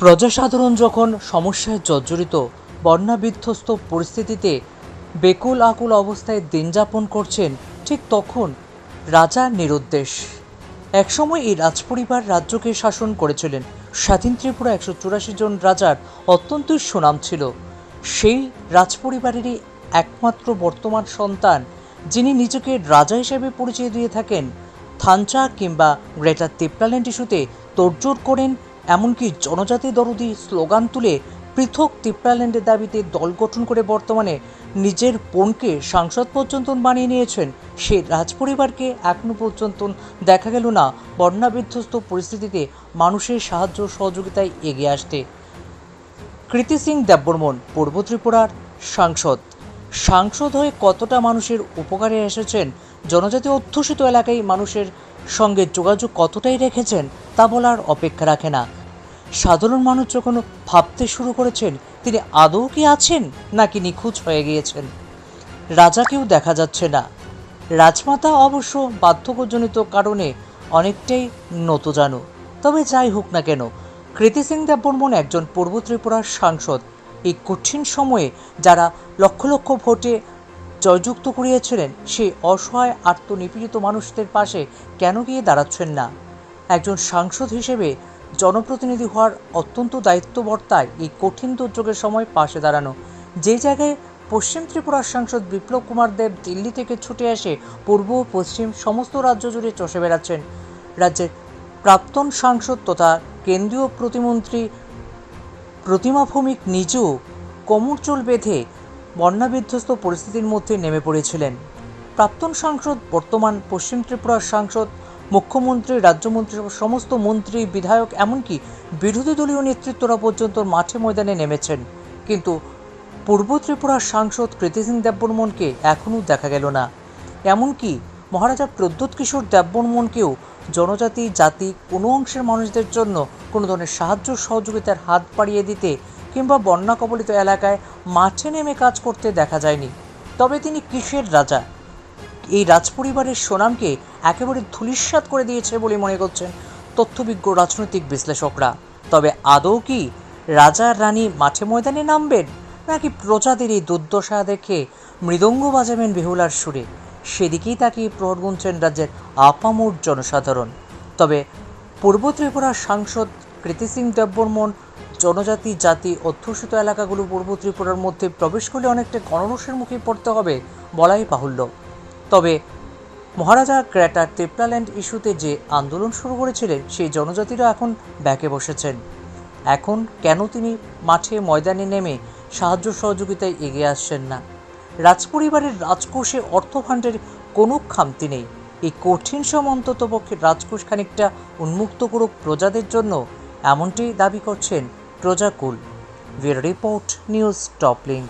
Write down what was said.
প্রজাসাধারণ যখন সমস্যায় জর্জরিত বন্যা বিধ্বস্ত পরিস্থিতিতে বেকুল আকুল অবস্থায় দিন যাপন করছেন, ঠিক তখন রাজা নিরুদ্দেশ। একসময় এই রাজপরিবার রাজ্যকে শাসন করেছিলেন। স্বাধীন ত্রিপুরা একশো চুরাশি জন রাজার অত্যন্তই সুনাম ছিল। সেই রাজপরিবারেরই একমাত্র বর্তমান সন্তান, যিনি নিজেকে রাজা হিসেবে পরিচয় দিয়ে থাকেন, থানচা কিংবা গ্রেটার তিপ্রাল্যান্ড ইস্যুতে তোড়জোড় করেন এমনকি জনজাতি দরদি স্লোগান তুলে পৃথক তিপ্রাল্যান্ডের দাবিতে দল গঠন করে বর্তমানে নিজের বোনকে সাংসদ পর্যন্ত বানিয়ে নিয়েছেন। সে রাজপরিবারকে এখনও পর্যন্ত দেখা গেল না। বন্যা বিধ্বস্ত পরিস্থিতিতে মানুষের সাহায্য সহযোগিতায় এগিয়ে আসতে। কৃতি সিং দেববর্মন, পূর্ব ত্রিপুরার সাংসদ। সাংসদ হয়ে কতটা মানুষের উপকারে এসেছেন? জনজাতি অধ্যুষিত এলাকায় মানুষের সঙ্গে যোগাযোগ কতটাই রেখেছেন? তা বলার অপেক্ষা রাখে না। সাধারণ মানুষ যখন ভাবতে শুরু করেছেন, তিনি আদৌ কি আছেন নাকি নিখোঁজ হয়ে গিয়েছেন? রাজাকেও দেখা যাচ্ছে না। রাজমাতা অবশ্য বার্ধক্যজনিত কারণে অনেকটাই নতজানু। তবে যাই হোক না কেন, কৃতি সিং দেববর্মন একজন পূর্ব ত্রিপুরার সাংসদ। এই কঠিন সময়ে যারা লক্ষ লক্ষ ভোটে জয়যুক্ত করিয়েছিলেন সেই অসহায়, আত্মনিপীড়িত মানুষদের পাশে কেন গিয়ে দাঁড়াচ্ছেন না? একজন সাংসদ হিসেবে জনপ্রতিনিধি হওয়ার অত্যন্ত দায়িত্ববর্তায় এই কঠিন দুর্যোগের সময় পাশে দাঁড়ানো। যে জায়গায় পশ্চিম ত্রিপুরার সাংসদ বিপ্লব কুমার দেব দিল্লি থেকে ছুটে এসে পূর্ব ও পশ্চিম সমস্ত রাজ্য জুড়ে চষে বেড়াচ্ছেন। রাজ্যের প্রাক্তন সাংসদ তথা কেন্দ্রীয় প্রতিমন্ত্রী প্রতিমা ভৌমিক নিজেও কোমর চুল বেঁধে বন্যা বিধ্বস্ত পরিস্থিতির মধ্যে নেমে পড়েছিলেন। প্রাক্তন সাংসদ, বর্তমান পশ্চিম ত্রিপুরার সাংসদ মুখ্যমন্ত্রী, রাজ্যমন্ত্রী, সমস্ত মন্ত্রী, বিধায়ক, এমনকি বিরোধী দলীয় নেতৃত্বরা পর্যন্ত মাঠে ময়দানে নেমেছেন। কিন্তু পূর্ব ত্রিপুরার সাংসদ কৃতি সিং দেববর্মনকে এখনও দেখা গেল না। এমনকি মহারাজা প্রদ্যুৎ কিশোর দেববর্মনকেও জনজাতি, জাতি, কোনো অংশের মানুষদের জন্য কোনো ধরনের সাহায্য সহযোগিতার হাত বাড়িয়ে দিতে কিংবা বন্যা কবলিত এলাকায় মাঠে নেমে কাজ করতে দেখা যায়নি। তবে তিনি কিসের রাজা? এই রাজপরিবারের সুনামকে একেবারে ধূলিসাৎ করে দিয়েছে বলে মনে করছেন তথ্যবিজ্ঞ রাজনৈতিক বিশ্লেষকরা। তবে আদৌ কি রাজা রানী মাঠে ময়দানে নামবেন, নাকি প্রজাদের এই দুর্দশা দেখে মৃদঙ্গ বাজাবেন বেহুলার সুরে? সেদিকেই তাকিয়ে প্রহর গুনছেন রাজ্যের আপামোট জনসাধারণ। তবে পূর্ব ত্রিপুরার সাংসদ কৃতি সিং দেববর্মন জনজাতি, জাতি, অধ্যুষিত এলাকাগুলো পূর্ব ত্রিপুরার মধ্যে প্রবেশ করলে অনেকটা গণরসের মুখে পড়তে হবে বলাই বাহুল্য। তবে মহারাজা গ্রেটার ত্রিপ্রাল্যান্ড ইস্যুতে যে আন্দোলন শুরু করেছিলেন, সেই জনজাতিরা এখন ব্যাকে বসেছেন। এখন কেন তিনি মাঠে ময়দানে নেমে সাহায্য সহযোগিতায় এগিয়ে আসছেন না? রাজপরিবারের রাজকোষে অর্থভাণ্ডের কোনো খামতি নেই। এই কঠিন সময় অন্তত পক্ষে রাজকোষ খানিকটা উন্মুক্ত করুক প্রজাদের জন্য, এমনটি দাবি করছেন প্রজাকুল। Report, news টপলিং